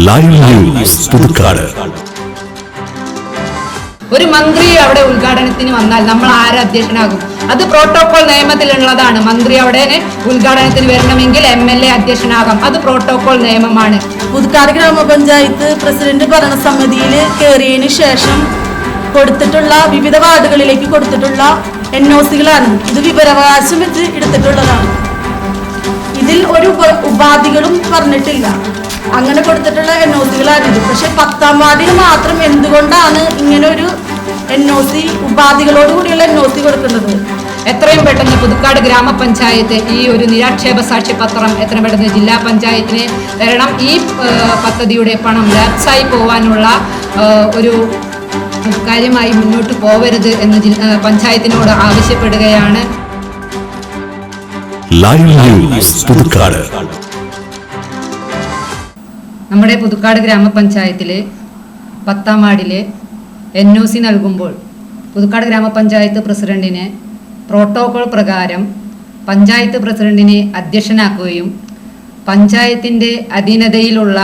Live news Puthukkad. ഒരു മന്ത്രി അവിടെ ഉദ്ഘാടനത്തിന് വന്നാൽ നമ്മൾ ആര് അധ്യക്ഷനാകും? അത് പ്രോട്ടോകോൾ നിയമത്തിലുള്ളതാണ്. മന്ത്രി അവിടെ ഉദ്ഘാടനത്തിന് വരണമെങ്കിൽ എം എൽ എ അധ്യക്ഷനാകാം. അത് പ്രോട്ടോകോൾ നിയമമാണ്. പുതുക്കാട് ഗ്രാമപഞ്ചായത്ത് പ്രസിഡന്റ് ഭരണസമിതിയിൽ കയറിയതിനു ശേഷം കൊടുത്തിട്ടുള്ള വിവിധ വാർഡുകളിലേക്ക് കൊടുത്തിട്ടുള്ള എൻ ഒ സികളാണ് ഇത് വിവരാവകാശം വെച്ച് എടുത്തിട്ടുള്ളതാണ്. ഇതിൽ ഒരു ഉപ- ഉപാധികളും പറഞ്ഞിട്ടില്ല. അങ്ങനെ കൊടുത്തിട്ടുള്ള എൻ ഒ സികളാണിത് പക്ഷെ പത്താം വാർഡിന് മാത്രം എന്തുകൊണ്ടാണ് ഇങ്ങനെ ഒരു എൻ ഒ സി ഉപാധികളോട് കൂടിയുള്ള എൻ ഒ സി കൊടുക്കുന്നത്? എത്രയും പെട്ടെന്ന് പുതുക്കാട് ഗ്രാമപഞ്ചായത്ത് ഈ ഒരു നിരാക്ഷേപ സാക്ഷ്യപത്രം എത്രയും പെട്ടെന്ന് ജില്ലാ പഞ്ചായത്തിന് തരണം. ഈ പദ്ധതിയുടെ പണം ലാപ്സായി പോവാനുള്ള ഒരു കാര്യമായി മുന്നോട്ട് പോവരുത് എന്ന് പഞ്ചായത്തിനോട് ആവശ്യപ്പെടുകയാണ്. Live news Puthukkad. നമ്മുടെ പുതുക്കാട് ഗ്രാമപഞ്ചായത്തിലെ പത്താം വാർഡിലെ എൻ ഒ സി നൽകുമ്പോൾ പുതുക്കാട് ഗ്രാമപഞ്ചായത്ത് പ്രസിഡന്റിനെ പ്രോട്ടോകോൾ പ്രകാരം പഞ്ചായത്ത് പ്രസിഡന്റിനെ അധ്യക്ഷനാക്കുകയും പഞ്ചായത്തിന്റെ അധീനതയിലുള്ള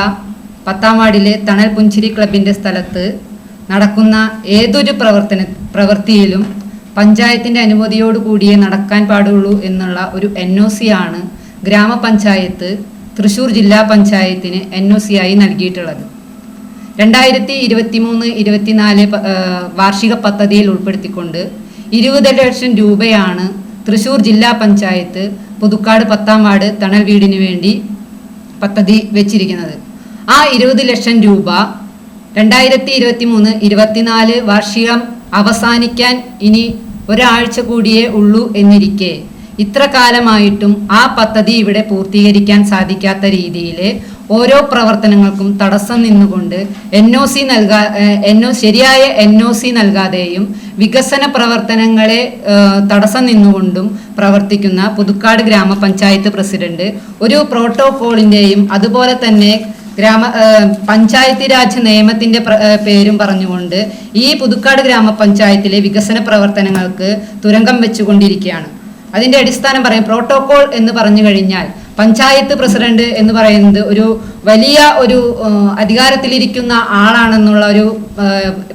പത്താം വാർഡിലെ തണൽ പുഞ്ചിരി ക്ലബിന്റെ സ്ഥലത്ത് നടക്കുന്ന ഏതൊരു പ്രവർത്തന പ്രവൃത്തിയിലും പഞ്ചായത്തിന്റെ അനുമതിയോടുകൂടിയേ നടക്കാൻ പാടുള്ളൂ എന്നുള്ള ഒരു എൻ ഒ സി ആണ് ഗ്രാമപഞ്ചായത്ത് തൃശൂർ ജില്ലാ പഞ്ചായത്തിന് എൻ ഒ സി ആയി നൽകിയിട്ടുള്ളത്. രണ്ടായിരത്തി ഇരുപത്തി മൂന്ന് ഇരുപത്തിനാല് വാർഷിക പദ്ധതിയിൽ ഉൾപ്പെടുത്തിക്കൊണ്ട് ഇരുപത് ലക്ഷം രൂപയാണ് തൃശൂർ ജില്ലാ പഞ്ചായത്ത് പുതുക്കാട് പത്താം വാർഡ് തണൽ വീടിന് വേണ്ടി പദ്ധതി വെച്ചിരിക്കുന്നത്. ആ ഇരുപത് ലക്ഷം രൂപ രണ്ടായിരത്തി ഇരുപത്തി മൂന്ന് ഇരുപത്തിനാല് വാർഷികം അവസാനിക്കാൻ ഇനി ഒരാഴ്ച കൂടിയേ ഉള്ളൂ എന്നിരിക്കെ ഇത്ര കാലമായിട്ടും ആ പദ്ധതി ഇവിടെ പൂർത്തീകരിക്കാൻ സാധിക്കാത്ത രീതിയിൽ ഓരോ പ്രവർത്തനങ്ങൾക്കും തടസ്സം നിന്നുകൊണ്ട് എൻ ഒ സി നൽകാ എൻ ഒ ശരിയായ എൻ ഒ സി നൽകാതെയും വികസന പ്രവർത്തനങ്ങളെ തടസ്സം നിന്നുകൊണ്ടും പ്രവർത്തിക്കുന്ന പുതുക്കാട് ഗ്രാമപഞ്ചായത്ത് പ്രസിഡന്റ് ഒരു പ്രോട്ടോകോളിന്റെയും അതുപോലെ തന്നെ ഗ്രാമ പഞ്ചായത്ത് രാജ് നിയമത്തിന്റെ പേരും പറഞ്ഞുകൊണ്ട് ഈ പുതുക്കാട് ഗ്രാമപഞ്ചായത്തിലെ വികസന പ്രവർത്തനങ്ങൾക്ക് തുരങ്കം വെച്ചുകൊണ്ടിരിക്കുകയാണ്. അതിന്റെ അടിസ്ഥാനം പറയാം. പ്രോട്ടോകോൾ എന്ന് പറഞ്ഞു കഴിഞ്ഞാൽ പഞ്ചായത്ത് പ്രസിഡന്റ് എന്ന് പറയുന്നത് ഒരു വലിയ ഒരു അധികാരത്തിലിരിക്കുന്ന ആളാണെന്നുള്ള ഒരു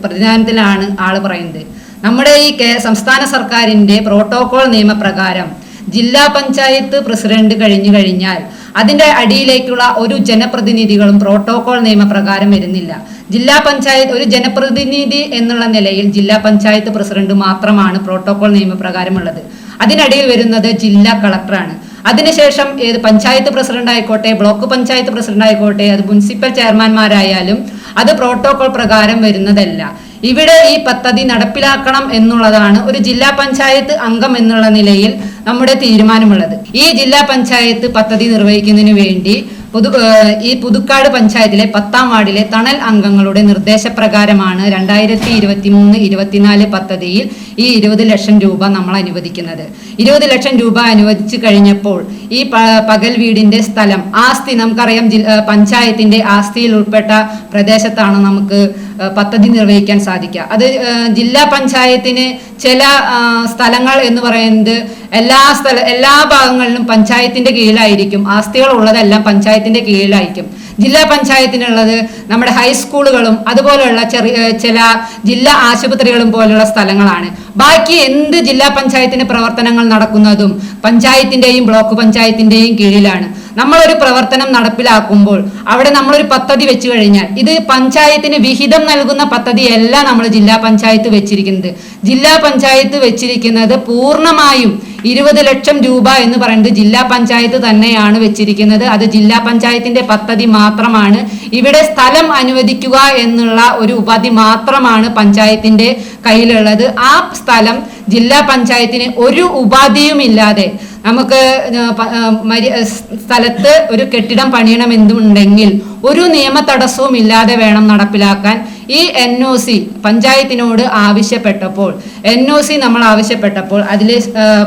പ്രതിദാനത്തിലാണ് ആൾ പറയുന്നത്. നമ്മുടെ ഈ സംസ്ഥാന സർക്കാരിന്റെ പ്രോട്ടോകോൾ നിയമപ്രകാരം ജില്ലാ പഞ്ചായത്ത് പ്രസിഡന്റ് കഴിഞ്ഞു കഴിഞ്ഞാൽ അതിന്റെ അടിയിലേക്കുള്ള ഒരു ജനപ്രതിനിധികളും പ്രോട്ടോകോൾ നിയമപ്രകാരം വരുന്നില്ല. ജില്ലാ പഞ്ചായത്ത് ഒരു ജനപ്രതിനിധി എന്നുള്ള നിലയിൽ ജില്ലാ പഞ്ചായത്ത് പ്രസിഡന്റ് മാത്രമാണ് പ്രോട്ടോകോൾ നിയമപ്രകാരമുള്ളത്. അതിനടിയിൽ വരുന്നത് ജില്ലാ കളക്ടറാണ്. അതിനുശേഷം ഏത് പഞ്ചായത്ത് പ്രസിഡന്റ് ആയിക്കോട്ടെ ബ്ലോക്ക് പഞ്ചായത്ത് പ്രസിഡന്റ് ആയിക്കോട്ടെ അത് മുനിസിപ്പൽ ചെയർമാൻമാരായാലും അത് പ്രോട്ടോകോൾ പ്രകാരം വരുന്നതല്ല. ഇവിടെ ഈ പദ്ധതി നടപ്പിലാക്കണം എന്നുള്ളതാണ് ഒരു ജില്ലാ പഞ്ചായത്ത് അംഗം എന്നുള്ള നിലയിൽ നമ്മുടെ തീരുമാനമുള്ളത്. ഈ ജില്ലാ പഞ്ചായത്ത് പദ്ധതി നിർവഹിക്കുന്നതിന് വേണ്ടി പുതു ഈ പുതുക്കാട് പഞ്ചായത്തിലെ പത്താം വാർഡിലെ തണൽ അംഗങ്ങളുടെ നിർദ്ദേശപ്രകാരമാണ് രണ്ടായിരത്തി ഇരുപത്തി മൂന്ന് ഇരുപത്തിനാല് പദ്ധതിയിൽ ഈ ഇരുപത് ലക്ഷം രൂപ നമ്മൾ അനുവദിക്കുന്നത്. ഇരുപത് ലക്ഷം രൂപ അനുവദിച്ചു കഴിഞ്ഞപ്പോൾ ഈ പകൽ വീടിന്റെ സ്ഥലം ആസ്തി നമുക്കറിയാം പഞ്ചായത്തിന്റെ ആസ്തിയിൽ ഉൾപ്പെട്ട പ്രദേശത്താണ് നമുക്ക് പദ്ധതി നിർവഹിക്കാൻ സാധിക്കുക. അത് ജില്ലാ പഞ്ചായത്തിന് ചില സ്ഥലങ്ങൾ എന്ന് പറയുന്നത് എല്ലാ സ്ഥല എല്ലാ ഭാഗങ്ങളിലും പഞ്ചായത്തിന്റെ കീഴിലായിരിക്കും. ആസ്തികൾ ഉള്ളതെല്ലാം പഞ്ചായത്തിന്റെ കീഴിലായിരിക്കും. ജില്ലാ പഞ്ചായത്തിനുള്ളത് നമ്മുടെ ഹൈസ്കൂളുകളും അതുപോലെയുള്ള ചെറിയ ചില ജില്ലാ ആശുപത്രികളും പോലുള്ള സ്ഥലങ്ങളാണ്. ബാക്കി എന്ത് ജില്ലാ പഞ്ചായത്തിന് പ്രവർത്തനങ്ങൾ നടക്കുന്നതും പഞ്ചായത്തിന്റെയും ബ്ലോക്ക് പഞ്ചായത്തിന്റെയും കീഴിലാണ്. നമ്മളൊരു പ്രവർത്തനം നടപ്പിലാക്കുമ്പോൾ അവിടെ നമ്മളൊരു പദ്ധതി വെച്ചു കഴിഞ്ഞാൽ ഇത് പഞ്ചായത്തിന് വിഹിതം നൽകുന്ന പദ്ധതിയല്ല നമ്മൾ ജില്ലാ പഞ്ചായത്ത് വെച്ചിരിക്കുന്നത്. ജില്ലാ പഞ്ചായത്ത് വെച്ചിരിക്കുന്നത് പൂർണമായും ഇരുപത് ലക്ഷം രൂപ എന്ന് പറയുന്നത് ജില്ലാ പഞ്ചായത്ത് തന്നെയാണ് വെച്ചിരിക്കുന്നത്. അത് ജില്ലാ പഞ്ചായത്തിന്റെ പദ്ധതി മാത്രമാണ്. ഇവിടെ സ്ഥലം അനുവദിക്കുക എന്നുള്ള ഒരു ഉപാധി മാത്രമാണ് പഞ്ചായത്തിന്റെ കയ്യിലുള്ളത്. ആ സ്ഥലം ജില്ലാ പഞ്ചായത്തിന് ഒരു ഉപാധിയുമില്ലാതെ നമുക്ക് സ്ഥലത്ത് ഒരു കെട്ടിടം പണിയണമെന്നുണ്ടെങ്കിൽ ഒരു നിയമ തടസ്സവും ഇല്ലാതെ വേണം നടപ്പിലാക്കാൻ. ഈ എൻ ഒ സി പഞ്ചായത്തിനോട് ആവശ്യപ്പെട്ടപ്പോൾ എൻ ഒ സി നമ്മൾ ആവശ്യപ്പെട്ടപ്പോൾ അതിലെ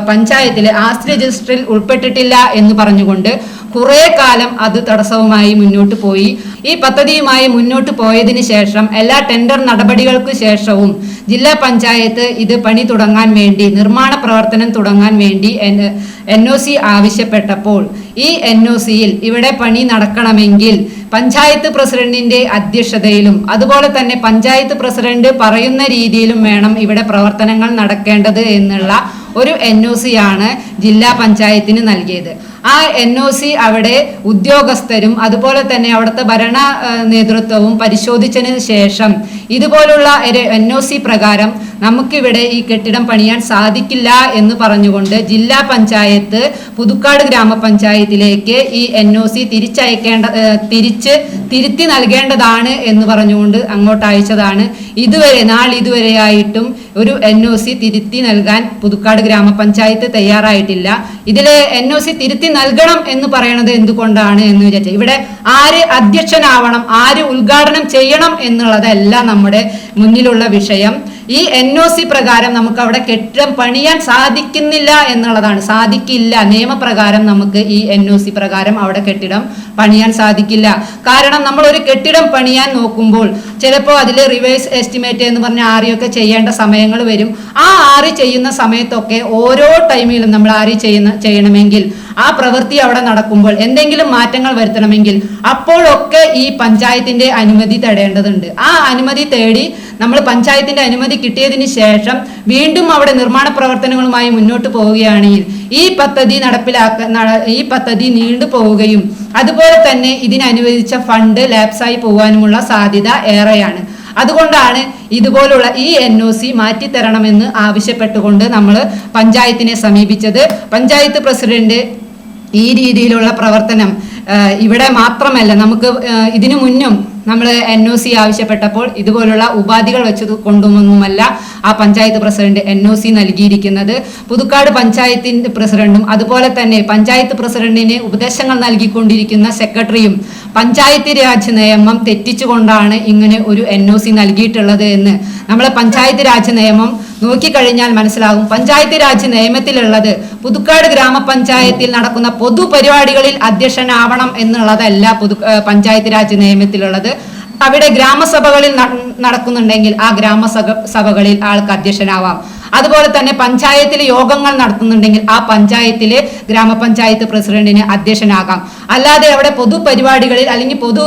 പഞ്ചായത്തിലെ ആസ്തി രജിസ്റ്ററിൽ ഉൾപ്പെട്ടിട്ടില്ല എന്ന് പറഞ്ഞുകൊണ്ട് കുറേ കാലം അത് തടസ്സവുമായി മുന്നോട്ട് പോയി. ഈ പദ്ധതിയുമായി മുന്നോട്ട് പോയതിനു ശേഷം എല്ലാ ടെൻഡർ നടപടികൾക്ക് ശേഷവും ജില്ലാ പഞ്ചായത്ത് ഇത് പണി തുടങ്ങാൻ വേണ്ടി നിർമ്മാണ പ്രവർത്തനം തുടങ്ങാൻ വേണ്ടി എൻ ഒ സി ആവശ്യപ്പെട്ടപ്പോൾ ഈ എൻ ഒ സിയിൽ ഇവിടെ പണി നടക്കണമെങ്കിൽ പഞ്ചായത്ത് പ്രസിഡന്റിന്റെ അധ്യക്ഷതയിലും അതുപോലെ തന്നെ പഞ്ചായത്ത് പ്രസിഡന്റ് പറയുന്ന രീതിയിലും വേണം ഇവിടെ പ്രവർത്തനങ്ങൾ നടക്കേണ്ടത് എന്നുള്ള ഒരു എൻ ഒ സി ആണ് ജില്ലാ പഞ്ചായത്തിന് നൽകിയത്. ആ എൻ ഒ സി അവിടെ ഉദ്യോഗസ്ഥരും അതുപോലെ തന്നെ അവിടുത്തെ ഭരണ നേതൃത്വവും പരിശോധിച്ചതിന് ശേഷം ഇതുപോലുള്ള എൻ ഒ സി പ്രകാരം നമുക്കിവിടെ ഈ കെട്ടിടം പണിയാൻ സാധിക്കില്ല എന്ന് പറഞ്ഞുകൊണ്ട് ജില്ലാ പഞ്ചായത്ത് പുതുക്കാട് ഗ്രാമപഞ്ചായത്തിലേക്ക് ഈ എൻ ഒ സി തിരിച്ചയക്കേണ്ട തിരിച്ച് തിരുത്തി നൽകേണ്ടതാണ് എന്ന് പറഞ്ഞുകൊണ്ട് അങ്ങോട്ട് അയച്ചതാണ്. ഇതുവരെ നാളിതുവരെയായിട്ടും ഒരു എൻ ഒ സി തിരുത്തി നൽകാൻ പുതുക്കാട് ഗ്രാമപഞ്ചായത്ത് തയ്യാറായിട്ടില്ല. ഇതിലെ എൻ ഒ സി തിരുത്തി നൽകണം എന്ന് പറയണത് എന്തുകൊണ്ടാണ് എന്ന് വിചാരിച്ചാൽ ഇവിടെ ആര് അധ്യക്ഷനാവണം ആര് ഉദ്ഘാടനം ചെയ്യണം എന്നുള്ളതല്ല നമ്മുടെ മുന്നിലുള്ള വിഷയം. ഈ എൻ ഒ സി പ്രകാരം നമുക്ക് അവിടെ കെട്ടിടം പണിയാൻ സാധിക്കുന്നില്ല എന്നുള്ളതാണ്. സാധിക്കില്ല. നിയമപ്രകാരം നമുക്ക് ഈ എൻ ഒ സി പ്രകാരം അവിടെ കെട്ടിടം പണിയാൻ സാധിക്കില്ല. കാരണം നമ്മൾ ഒരു കെട്ടിടം പണിയാൻ നോക്കുമ്പോൾ ചിലപ്പോൾ അതിൽ റിവേഴ്സ് എസ്റ്റിമേറ്റ് എന്ന് പറഞ്ഞ ആറിയൊക്കെ ചെയ്യേണ്ട സമയങ്ങൾ വരും. ആ ആറി ചെയ്യുന്ന സമയത്തൊക്കെ ഓരോ ടൈമിലും നമ്മൾ ആറി ചെയ്യുന്ന ചെയ്യണമെങ്കിൽ ആ പ്രവൃത്തി അവിടെ നടക്കുമ്പോൾ എന്തെങ്കിലും മാറ്റങ്ങൾ വരുത്തണമെങ്കിൽ അപ്പോഴൊക്കെ ഈ പഞ്ചായത്തിന്റെ അനുമതി തേടേണ്ടതുണ്ട്. ആ അനുമതി തേടി നമ്മൾ പഞ്ചായത്തിന്റെ അനുമതി കിട്ടിയതിന് ശേഷം വീണ്ടും അവിടെ നിർമ്മാണ പ്രവർത്തനങ്ങളുമായി മുന്നോട്ട് പോവുകയാണെങ്കിൽ ഈ പദ്ധതി നടപ്പിലാക്ക ഈ പദ്ധതി നീണ്ടു പോവുകയും അതുപോലെ തന്നെ ഇതിനനുവദിച്ച ഫണ്ട് ലാപ്സായി പോകാനുമുള്ള സാധ്യത ഏറെയാണ്. അതുകൊണ്ടാണ് ഇതുപോലുള്ള ഈ എൻ ഒ സി മാറ്റിത്തരണമെന്ന് ആവശ്യപ്പെട്ടുകൊണ്ട് നമ്മൾ പഞ്ചായത്തിനെ സമീപിച്ചത്. പഞ്ചായത്ത് പ്രസിഡന്റ് ഈ രീതിയിലുള്ള പ്രവർത്തനം ഇവിടെ മാത്രമല്ല നമുക്ക് ഇതിനു മുന്നും നമ്മൾ എൻ ഒ സി ആവശ്യപ്പെട്ടപ്പോൾ ഇതുപോലുള്ള ഉപാധികൾ വെച്ചത് കൊണ്ടുവന്നുമല്ല ആ panchayat president N O C നൽകിയിരിക്കുന്നത്. പുതുക്കാട് പഞ്ചായത്തിന്റെ പ്രസിഡന്റും അതുപോലെ തന്നെ പഞ്ചായത്ത് പ്രസിഡന്റിന് ഉപദേശങ്ങൾ നൽകിക്കൊണ്ടിരിക്കുന്ന സെക്രട്ടറിയും പഞ്ചായത്ത് രാജ് നിയമം തെറ്റിച്ചുകൊണ്ടാണ് ഇങ്ങനെ ഒരു എൻ ഒ സി നൽകിയിട്ടുള്ളത് എന്ന്. നമ്മളെ പഞ്ചായത്ത് രാജ് നിയമം നോക്കിക്കഴിഞ്ഞാൽ മനസ്സിലാകും. പഞ്ചായത്ത് രാജ് നിയമത്തിലുള്ളത് പുതുക്കാട് ഗ്രാമപഞ്ചായത്തിൽ നടക്കുന്ന പൊതുപരിപാടികളിൽ അധ്യക്ഷനാവണം എന്നുള്ളതല്ല പുതു പഞ്ചായത്ത് രാജ് നിയമത്തിലുള്ളത്. അവിടെ ഗ്രാമസഭകളിൽ നടക്കുന്നുണ്ടെങ്കിൽ ആ ഗ്രാമസഭ സഭകളിൽ ആൾക്ക് അധ്യക്ഷനാവാം. അതുപോലെ തന്നെ പഞ്ചായത്തിൽ യോഗങ്ങൾ നടത്തുന്നുണ്ടെങ്കിൽ ആ പഞ്ചായത്തിലെ ഗ്രാമപഞ്ചായത്ത് പ്രസിഡന്റിന് അധ്യക്ഷനാകാം. അല്ലാതെ അവിടെ പൊതുപരിപാടികളിൽ അല്ലെങ്കിൽ പൊതു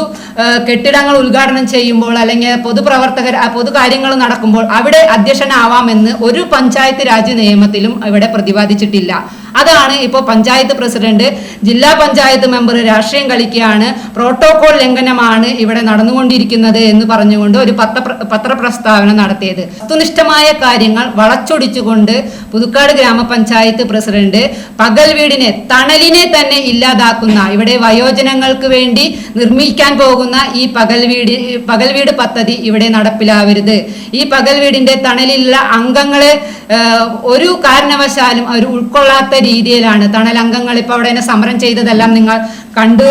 കെട്ടിടങ്ങൾ ഉദ്ഘാടനം ചെയ്യുമ്പോൾ അല്ലെങ്കിൽ പൊതുപ്രവർത്തകർ പൊതുകാര്യങ്ങൾ പൊതു കാര്യങ്ങൾ നടക്കുമ്പോൾ അവിടെ അധ്യക്ഷനാവാമെന്ന് ഒരു പഞ്ചായത്ത് രാജ് നിയമത്തിലും ഇവിടെ പ്രതിപാദിച്ചിട്ടില്ല. അതാണ് ഇപ്പോൾ പഞ്ചായത്ത് പ്രസിഡന്റ് ജില്ലാ പഞ്ചായത്ത് മെമ്പർ രാഷ്ട്രീയം കളിക്കുകയാണ് പ്രോട്ടോകോൾ ലംഘനമാണ് ഇവിടെ നടന്നുകൊണ്ടിരിക്കുന്നത് എന്ന് പറഞ്ഞുകൊണ്ട് ഒരു പത്ര പത്രപ്രസ്താവന നടത്തിയത്. വസ്തുനിഷ്ഠമായ കാര്യങ്ങൾ വളച്ചൊടിച്ചുകൊണ്ട് പുതുക്കാട് ഗ്രാമപഞ്ചായത്ത് പ്രസിഡന്റ് പകൽ വീടിനെ തണലിനെ തന്നെ ഇല്ലാതാക്കുന്ന ഇവിടെ വയോജനങ്ങൾക്ക് വേണ്ടി നിർമ്മിക്കാൻ പോകുന്ന ഈ പകൽ വീട് പകൽ വീട് പദ്ധതി ഇവിടെ നടപ്പിലാവരുത്. ഈ പകൽ വീടിന്റെ തണലിലുള്ള അംഗങ്ങളെ ഒരു കാരണവശാലും അവർ ഉൾക്കൊള്ളാത്ത രീതിയിലാണ്. തണൽ അംഗങ്ങൾ ഇപ്പോൾ അവിടെ തന്നെ സമരം ചെയ്തതെല്ലാം നിങ്ങൾ കണ്ട്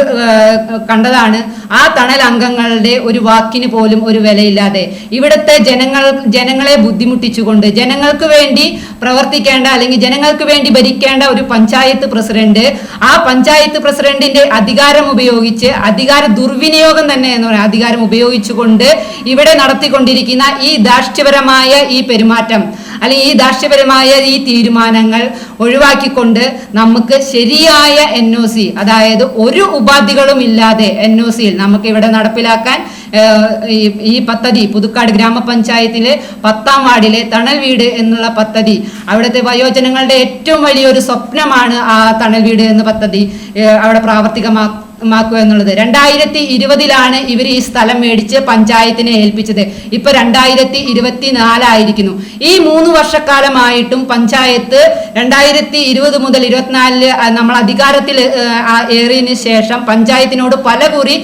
കണ്ടതാണ്. ആ തണൽ അംഗങ്ങളുടെ ഒരു വാക്കിന് പോലും ഒരു വിലയില്ലാതെ. ഇവിടുത്തെ ജനങ്ങൾ ജനങ്ങളെ ബുദ്ധിമുട്ടിച്ചുകൊണ്ട് ജനങ്ങൾക്ക് വേണ്ടി പ്രവർത്തിക്കേണ്ട അല്ലെങ്കിൽ ജനങ്ങൾക്ക് വേണ്ടി ഭരിക്കേണ്ട ഒരു പഞ്ചായത്ത് പ്രസിഡന്റ്. ആ പഞ്ചായത്ത് പ്രസിഡന്റിന്റെ അധികാരം ഉപയോഗിച്ച് അധികാര ദുർവിനിയോഗം തന്നെ എന്ന് പറയാം അധികാരം ഉപയോഗിച്ചുകൊണ്ട് ഇവിടെ നടത്തിക്കൊണ്ടിരിക്കുന്ന ഈ ദാർഷ്ട്യപരമായ ഈ പെരുമാറ്റം അല്ലെങ്കിൽ ഈ ദാഷ്ട്യപരമായ ഈ തീരുമാനങ്ങൾ ഒഴിവാക്കിക്കൊണ്ട് നമുക്ക് ശരിയായ എൻ അതായത് ഒരു ഉപാധികളും ഇല്ലാതെ എൻ നമുക്ക് ഇവിടെ നടപ്പിലാക്കാൻ ഈ- പദ്ധതി പുതുക്കാട് ഗ്രാമപഞ്ചായത്തിലെ പത്താം വാർഡിലെ തണൽ വീട് എന്നുള്ള പദ്ധതി. അവിടുത്തെ വയോജനങ്ങളുടെ ഏറ്റവും വലിയൊരു സ്വപ്നമാണ് ആ തണൽ വീട് എന്ന പദ്ധതി അവിടെ പ്രാവർത്തികമാക്കുക മാക്കുക എന്നുള്ളത്. രണ്ടായിരത്തി ഇരുപതിലാണ് ഇവർ ഈ സ്ഥലം മേടിച്ച് പഞ്ചായത്തിനെ ഏൽപ്പിച്ചത്. ഇപ്പൊ രണ്ടായിരത്തി ഇരുപത്തി നാലായിരിക്കുന്നു ഈ മൂന്ന് വർഷക്കാലമായിട്ടും പഞ്ചായത്ത് രണ്ടായിരത്തി ഇരുപത് മുതൽ ഇരുപത്തിനാലിൽ നമ്മൾ അധികാരത്തിൽ ഏറിയതിനു ശേഷം പഞ്ചായത്തിനോട് പല കുറി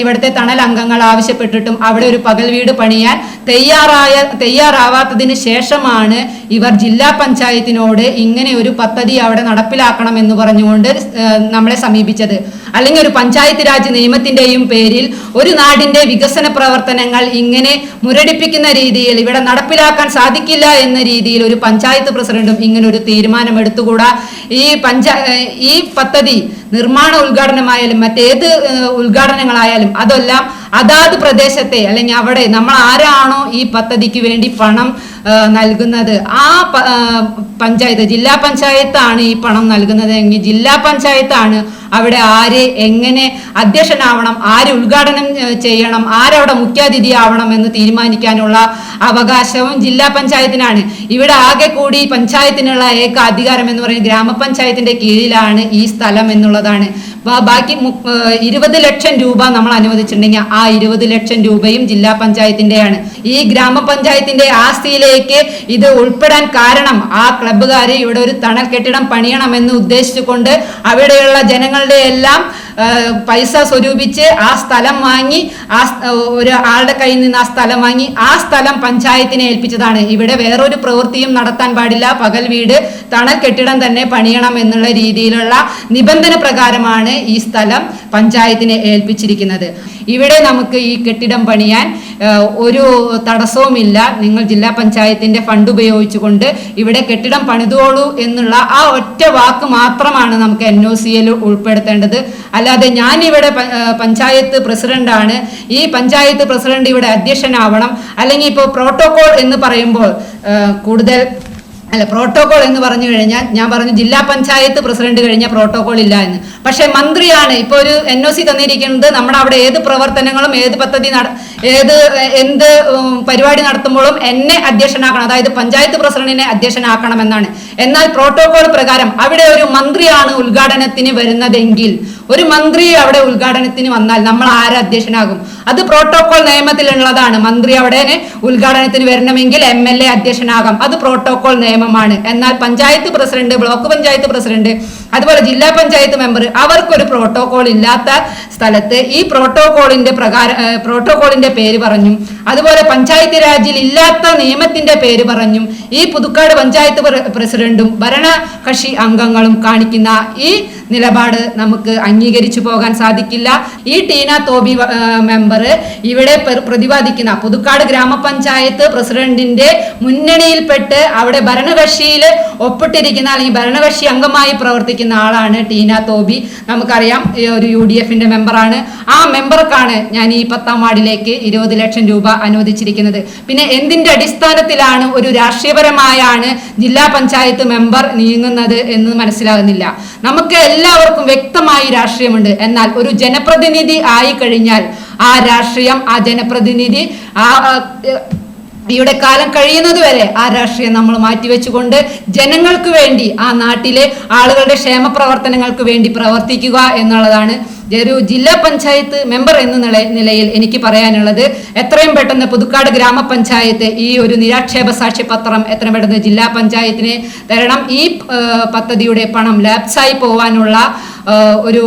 ഇവിടുത്തെ തണൽ അംഗങ്ങൾ ആവശ്യപ്പെട്ടിട്ടും അവിടെ ഒരു പകൽ വീട് പണിയാൻ തയ്യാറായ തയ്യാറാവാത്തതിന് ശേഷമാണ് ഇവർ ജില്ലാ പഞ്ചായത്തിനോട് ഇങ്ങനെ ഒരു പദ്ധതി അവിടെ നടപ്പിലാക്കണം എന്ന് പറഞ്ഞുകൊണ്ട് നമ്മളെ സമീപിച്ചത്. അല്ലെങ്കിൽ ഒരു പഞ്ചായത്ത് രാജ് നിയമത്തിന്റെയും പേരിൽ ഒരു നാടിന്റെ വികസന പ്രവർത്തനങ്ങൾ ഇങ്ങനെ മുരടിപ്പിക്കുന്ന രീതിയിൽ ഇവിടെ നടപ്പിലാക്കാൻ സാധിക്കില്ല എന്ന രീതിയിൽ ഒരു പഞ്ചായത്ത് പ്രസിഡന്റും ഇങ്ങനെ ഒരു തീരുമാനം എടുത്തുകൂടാ ഈ പഞ്ചായ ഈ പദ്ധതി നിർമ്മാണ ഉദ്ഘാടനമായാലും മറ്റേത് ഉദ്ഘാടനങ്ങളായാലും അതെല്ലാം അതാത് പ്രദേശത്തെ അല്ലെങ്കിൽ അവിടെ നമ്മൾ ആരാണോ ഈ പദ്ധതിക്ക് വേണ്ടി പണം നൽകുന്നത്. ആ പഞ്ചായത്ത് ജില്ലാ പഞ്ചായത്താണ് ഈ പണം നൽകുന്നത്. എങ്കിൽ ജില്ലാ പഞ്ചായത്താണ് അവിടെ ആര് എങ്ങനെ അധ്യക്ഷനാവണം ആര് ഉദ്ഘാടനം ചെയ്യണം ആരവിടെ മുഖ്യാതിഥി ആവണം എന്ന് തീരുമാനിക്കാനുള്ള അവകാശവും ജില്ലാ പഞ്ചായത്തിനാണ്. ഇവിടെ ആകെ കൂടി പഞ്ചായത്തിനുള്ള ഏക അധികാരം എന്ന് പറയുന്നത് ഗ്രാമപഞ്ചായത്തിന്റെ കീഴിലാണ് ഈ സ്ഥലം എന്നുള്ളതാണ് ബാക്കി ഇരുപത് ലക്ഷം രൂപ നമ്മൾ അനുവദിച്ചിട്ടുണ്ടെങ്കിൽ ആ ഇരുപത് ലക്ഷം രൂപയും ജില്ലാ പഞ്ചായത്തിന്റെയാണ് ഈ ഗ്രാമപഞ്ചായത്തിന്റെ ആസ്തിയിലേക്ക് ഇത് ഉൾപ്പെടാൻ കാരണം ആ ക്ലബ്ബുകാർ ഇവിടെ ഒരു തണൽ കെട്ടിടം പണിയണം എന്ന് ഉദ്ദേശിച്ചുകൊണ്ട് അവിടെയുള്ള ജനങ്ങളുടെ എല്ലാം പൈസ സ്വരൂപിച്ച് ആ സ്ഥലം വാങ്ങി ആ ഒരു ആളുടെ കയ്യിൽ നിന്ന് ആ സ്ഥലം വാങ്ങി ആ സ്ഥലം പഞ്ചായത്തിനെ ഏൽപ്പിച്ചതാണ്. ഇവിടെ വേറൊരു പ്രവൃത്തിയും നടത്താൻ പാടില്ല. പകൽ വീട് തണൽ കെട്ടിടം തന്നെ പണിയണം എന്നുള്ള രീതിയിലുള്ള നിബന്ധന പ്രകാരമാണ് ഈ സ്ഥലം പഞ്ചായത്തിനെ ഏൽപ്പിച്ചിരിക്കുന്നത്. ഇവിടെ നമുക്ക് ഈ കെട്ടിടം പണിയാൻ ഒരു തടസ്സവുമില്ല. നിങ്ങൾ ജില്ലാ പഞ്ചായത്തിന്റെ ഫണ്ട് ഉപയോഗിച്ചുകൊണ്ട് ഇവിടെ കെട്ടിടം പണിതോളൂ എന്നുള്ള ആ ഒറ്റ വാക്ക് മാത്രമാണ് നമുക്ക് എൻ ഒ സിയിൽ ഉൾപ്പെടുത്തേണ്ടത്. അല്ലാതെ ഞാൻ ഇവിടെ പഞ്ചായത്ത് പ്രസിഡന്റ് പഞ്ചായത്ത് പ്രസിഡന്റാണ്. ഈ പഞ്ചായത്ത് പ്രസിഡന്റ് ഇവിടെ അധ്യക്ഷനാവണം. അല്ലെങ്കിൽ ഇപ്പോൾ പ്രോട്ടോകോൾ എന്ന് പറയുമ്പോൾ കൂടുതൽ അല്ല പ്രോട്ടോകോൾ എന്ന് പറഞ്ഞു കഴിഞ്ഞാൽ ഞാൻ പറഞ്ഞു ജില്ലാ പഞ്ചായത്ത് പ്രസിഡന്റ് കഴിഞ്ഞ പ്രോട്ടോകോൾ ഇല്ല എന്ന്. പക്ഷേ മന്ത്രിയാണ്. ഇപ്പോൾ ഒരു എൻ ഒ സി തന്നിരിക്കുന്നത് നമ്മുടെ അവിടെ ഏത് പ്രവർത്തനങ്ങളും ഏത് പദ്ധതി നട ഏത് എന്ത് പരിപാടി നടത്തുമ്പോഴും എന്നെ അധ്യക്ഷനാക്കണം. അതായത് പഞ്ചായത്ത് പ്രസിഡന്റിനെ അധ്യക്ഷനാക്കണമെന്നാണ്. എന്നാൽ പ്രോട്ടോകോൾ പ്രകാരം അവിടെ ഒരു മന്ത്രിയാണ് ഉദ്ഘാടനത്തിന് വരുന്നതെങ്കിൽ ഒരു മന്ത്രി അവിടെ ഉദ്ഘാടനത്തിന് വന്നാൽ നമ്മൾ ആര് അധ്യക്ഷനാകും? അത് പ്രോട്ടോകോൾ നിയമത്തിലുള്ളതാണ്. മന്ത്രി അവിടെ ഉദ്ഘാടനത്തിന് വരണമെങ്കിൽ എം എൽ എ അധ്യക്ഷനാകാം. അത് പ്രോട്ടോകോൾ നിയമമാണ്. എന്നാൽ panchayat president block panchayat president അതുപോലെ ജില്ലാ പഞ്ചായത്ത് മെമ്പർ അവർക്കൊരു പ്രോട്ടോകോൾ ഇല്ലാത്ത സ്ഥലത്ത് ഈ പ്രോട്ടോകോളിന്റെ പ്രകാരം പ്രോട്ടോകോളിന്റെ പേര് പറഞ്ഞു അതുപോലെ പഞ്ചായത്ത് രാജിൽ ഇല്ലാത്ത നിയമത്തിന്റെ പേര് പറഞ്ഞു ഈ പുതുക്കാട് പഞ്ചായത്ത് പ്ര- പ്രസിഡന്റും ഭരണകക്ഷി അംഗങ്ങളും കാണിക്കുന്ന ഈ നിലപാട് നമുക്ക് അംഗീകരിച്ചു പോകാൻ സാധിക്കില്ല. ഈ ടീന തോബി മെമ്പർ ഇവിടെ പ്ര- പ്രതിപാദിക്കുന്ന പുതുക്കാട് ഗ്രാമപഞ്ചായത്ത് പ്രസിഡന്റിന്റെ മുന്നണിയിൽപ്പെട്ട് അവിടെ ഭരണകക്ഷിയിൽ ഒപ്പിട്ടിരിക്കുന്ന അല്ലെങ്കിൽ ഭരണകക്ഷി അംഗമായി പ്രവർത്തിക്കുന്ന ആളാണ് ടീന തോബി. നമുക്കറിയാം ഒരു യു ഡി എഫിന്റെ മെമ്പറാണ്. ആ മെമ്പർക്കാണ് ഞാൻ ഈ പത്താം വാർഡിലേക്ക് ഇരുപത് ലക്ഷം രൂപ അനുവദിച്ചിരിക്കുന്നത്. പിന്നെ എന്തിന്റെ അടിസ്ഥാനത്തിലാണ് ഒരു രാഷ്ട്രീയപരമായാണ് ജില്ലാ പഞ്ചായത്ത് മെമ്പർ നീങ്ങുന്നത് എന്ന് മനസ്സിലാകുന്നില്ല. നമുക്ക് എല്ലാവർക്കും വ്യക്തമായി രാഷ്ട്രീയമുണ്ട്. എന്നാൽ ഒരു ജനപ്രതിനിധി ആയി കഴിഞ്ഞാൽ ആ രാഷ്ട്രീയം ആ ജനപ്രതിനിധി ആ ഇവിടെ കാലം കഴിയുന്നത് വരെ ആ രാഷ്ട്രീയം നമ്മൾ മാറ്റിവെച്ചുകൊണ്ട് ജനങ്ങൾക്ക് വേണ്ടി ആ നാട്ടിലെ ആളുകളുടെ ക്ഷേമ പ്രവർത്തനങ്ങൾക്ക് വേണ്ടി പ്രവർത്തിക്കുക എന്നുള്ളതാണ് ഒരു ജില്ലാ പഞ്ചായത്ത് മെമ്പർ എന്ന നിലയിൽ എനിക്ക് പറയാനുള്ളത് എത്രയും പെട്ടെന്ന് പുതുക്കാട് ഗ്രാമപഞ്ചായത്ത് ഈ ഒരു നിരാക്ഷേപ സാക്ഷ്യപത്രം എത്രയും പെട്ടെന്ന് ജില്ലാ പഞ്ചായത്തിന് തരണം. ഈ പദ്ധതിയുടെ പണം ലാപ്സായി പോവാനുള്ള ഒരു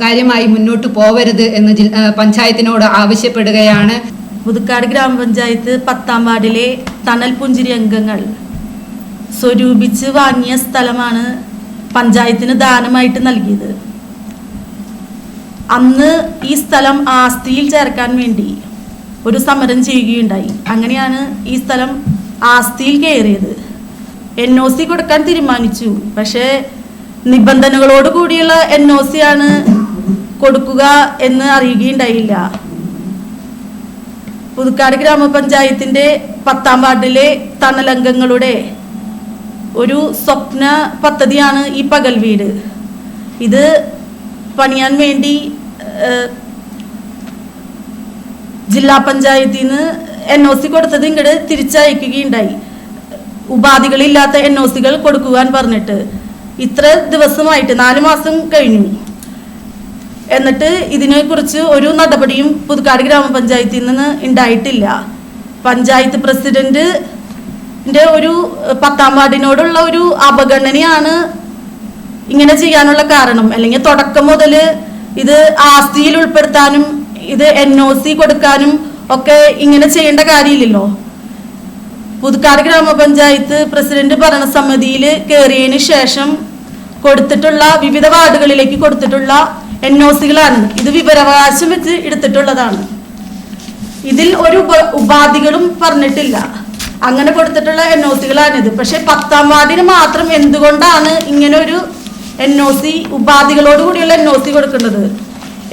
കാര്യമായി മുന്നോട്ട് പോവരുത് എന്ന് പഞ്ചായത്തിനോട് ആവശ്യപ്പെടുകയാണ്. പുതുക്കാട് ഗ്രാമപഞ്ചായത്ത് പത്താം വാർഡിലെ തണൽ പുഞ്ചിരി അംഗങ്ങൾ സ്വരൂപിച്ച് വാങ്ങിയ സ്ഥലമാണ് പഞ്ചായത്തിന് ദാനമായിട്ട് നൽകിയത്. അന്ന് ഈ സ്ഥലം ആസ്തിയിൽ ചേർക്കാൻ വേണ്ടി ഒരു സമരം ചെയ്യുകയുണ്ടായി. അങ്ങനെയാണ് ഈ സ്ഥലം ആസ്തിയിൽ കയറിയത്. എൻ ഒ സി കൊടുക്കാൻ തീരുമാനിച്ചു. പക്ഷേ നിബന്ധനകളോട് കൂടിയുള്ള എൻ ഒ സി ആണ് കൊടുക്കുക എന്ന് അറിയുകയുണ്ടായില്ല. പുതുക്കാട് ഗ്രാമപഞ്ചായത്തിന്റെ പത്താം വാർഡിലെ തണലംഗങ്ങളുടെ ഒരു സ്വപ്ന പദ്ധതിയാണ് ഈ പകൽ വീട്. ഇത് പണിയാൻ വേണ്ടി ജില്ലാ പഞ്ചായത്തിൽ നിന്ന് എൻ ഒ സി കൊടുത്തത് ഇങ്ങോട്ട് തിരിച്ചയക്കുകയുണ്ടായി. ഉപാധികളില്ലാത്ത എൻ ഒ സികൾ കൊടുക്കുവാൻ പറഞ്ഞിട്ട് ഇത്ര ദിവസമായിട്ട് നാല് മാസം കഴിഞ്ഞു. എന്നിട്ട് ഇതിനെക്കുറിച്ച് ഒരു നടപടിയും പുതുക്കാട് ഗ്രാമപഞ്ചായത്തിൽ നിന്ന് ഉണ്ടായിട്ടില്ല പഞ്ചായത്ത് പ്രസിഡന്റിന്റെ ഒരു പത്താം വാർഡിനോടുള്ള ഒരു അവഗണനയാണ് ഇങ്ങനെ ചെയ്യാനുള്ള കാരണം. അല്ലെങ്കിൽ തുടക്കം മുതൽ ഇത് ആസ്തിയിൽ ഉൾപ്പെടുത്താനും ഇത് എൻ ഒ സി കൊടുക്കാനും ഒക്കെ ഇങ്ങനെ ചെയ്യേണ്ട കാര്യമില്ലല്ലോ. പുതുക്കാട് ഗ്രാമപഞ്ചായത്ത് പ്രസിഡന്റ് ഭരണസമിതിയിൽ കയറിയതിന് ശേഷം കൊടുത്തിട്ടുള്ള വിവിധ വാർഡുകളിലേക്ക് കൊടുത്തിട്ടുള്ള എൻ ഒ സികളാണ് ഇത് വിവരാവകാശം വെച്ച് എടുത്തിട്ടുള്ളതാണ്. ഇതിൽ ഒരു ഉപ- ഉപാധികളും പറഞ്ഞിട്ടില്ല. അങ്ങനെ കൊടുത്തിട്ടുള്ള എൻ ഒ സികളാണിത് പക്ഷെ പത്താം വാർഡിന് മാത്രം എന്തുകൊണ്ടാണ് ഇങ്ങനെ ഒരു എൻ ഒ സി ഉപാധികളോട് കൂടിയുള്ള എൻ ഒ സി കൊടുക്കുന്നത്.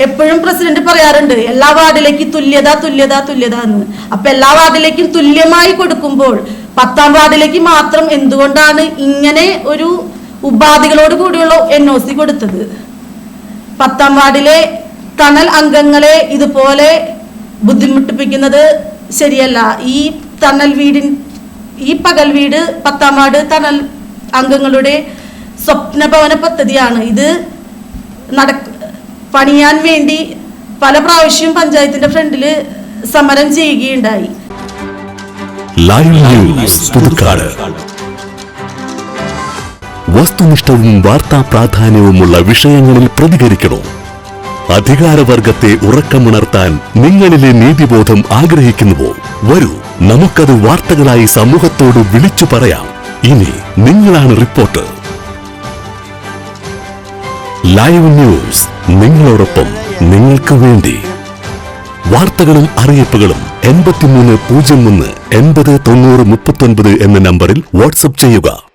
എപ്പോഴും പ്രസിഡന്റ് പറയാറുണ്ട് എല്ലാ വാർഡിലേക്കും തുല്യത തുല്യത തുല്യത എന്ന്. അപ്പൊ എല്ലാ വാർഡിലേക്കും തുല്യമായി കൊടുക്കുമ്പോൾ പത്താം വാർഡിലേക്ക് മാത്രം എന്തുകൊണ്ടാണ് ഇങ്ങനെ ഒരു ഉപാധികളോട് കൂടിയുള്ള എൻ ഒ സി കൊടുത്തത്? പത്താം വാർഡിലെ തണൽ അംഗങ്ങളെ ഇതുപോലെ ബുദ്ധിമുട്ടിപ്പിക്കുന്നത് ശരിയല്ല. ഈ തണൽ വീടിൻ ഈ പകൽ വീട് പത്താം വാർഡ് തണൽ അംഗങ്ങളുടെ സ്വപ്നഭവന പദ്ധതിയാണ് ഇത് നടക്ക പണിയാൻ വേണ്ടി പല പ്രാവശ്യം പഞ്ചായത്തിന്റെ ഫ്രണ്ടിൽ സമരം ചെയ്യുകയുണ്ടായി. വസ്തുനിഷ്ഠവും വാർത്താ പ്രാധാന്യവുമുള്ള വിഷയങ്ങളിൽ പ്രതികരിക്കണോ? അധികാരവർഗത്തെ ഉറക്കമുണർത്താൻ നിങ്ങളിലെ നീതിബോധം ആഗ്രഹിക്കുന്നുവോ? വരൂ നമുക്കത് വാർത്തകളായി സമൂഹത്തോട് വിളിച്ചു പറയാം. ഇനി നിങ്ങളാണ് റിപ്പോർട്ടർ. ലൈവ് ന്യൂസ് നിങ്ങളോടൊപ്പം നിങ്ങൾക്ക് വേണ്ടി. വാർത്തകളും അറിയിപ്പുകളും എൺപത്തിമൂന്ന് പൂജ്യം ഒന്ന് എൺപത് തൊണ്ണൂറ് മുപ്പത്തൊൻപത് എന്ന നമ്പറിൽ വാട്സപ്പ് ചെയ്യുക.